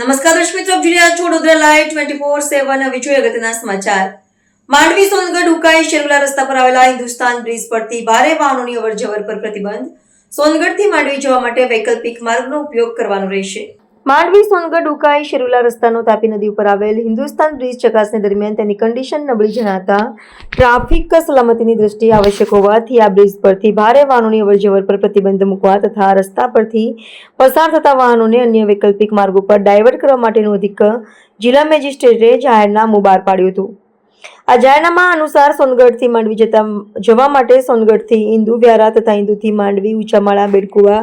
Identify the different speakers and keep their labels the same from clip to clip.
Speaker 1: નમસ્કાર દર્શક મિત્રો રહ્યા છો Vadodara live twenty four seven હવે જોઈએ અગત્યના સમાચાર. માંડવી, સોનગઢ, ઉકાઈ શેરુલા રસ્તા પર આવેલા હિન્દુસ્તાન બ્રિજ પરથી ભારે વાહનોની અવરજવર પર પ્રતિબંધ. સોનગઢથી માંડવી જવા માટે વૈકલ્પિક માર્ગનો ઉપયોગ કરવાનો રહેશે. માંડવી, સોનગઢ, ઉકાઈ, શેરુલા રસ્તાનો તાપી નદી ઉપર આવેલ હિન્દુસ્તાન બ્રિજ ચકાસણી દરમિયાન તેની કન્ડિશન નબળી જણાતા ટ્રાફિક સલામતીની દ્રષ્ટિએ આવશ્યક હોવાથી આ બ્રિજ પરથી ભારે વાહનોની અવરજવર પર પ્રતિબંધ મૂકવા તથા રસ્તા પરથી પસાર થતા વાહનોને અન્ય વૈકલ્પિક માર્ગો પર ડાયવર્ટ કરવા માટેનું અધિક જિલ્લા મેજિસ્ટ્રેટે જાહેરનામું બહાર પાડ્યું હતું. આ જાહેરનામા અનુસાર સોનગઢથી માંડવી જતા જવા માટે સોનગઢથી ઇન્દુ વ્યારા તથા ઇન્દુથી માંડવી ઉંચામાળા બેડકુવા,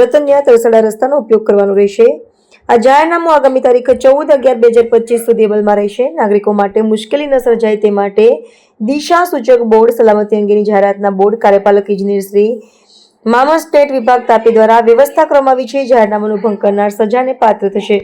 Speaker 1: રતનિયા તરસડા રસ્તાનો ઉપયોગ કરવાનો રહેશે. આ જાહેરનામું આગામી તારીખ ચૌદ અગિયાર બે હજાર પચીસ સુધી અમલમાં રહેશે. નાગરિકો માટે મુશ્કેલી ન સર્જાય તે માટે દિશા સૂચક બોર્ડ સલામતી અંગેની જાહેરાતના બોર્ડ કાર્યપાલક ઇજનેર શ્રી મામા સ્ટેટ વિભાગ તાપી દ્વારા વ્યવસ્થા કરવામાં આવી છે. જાહેરનામાનું ભંગ કરનાર સજાને પાત્ર થશે.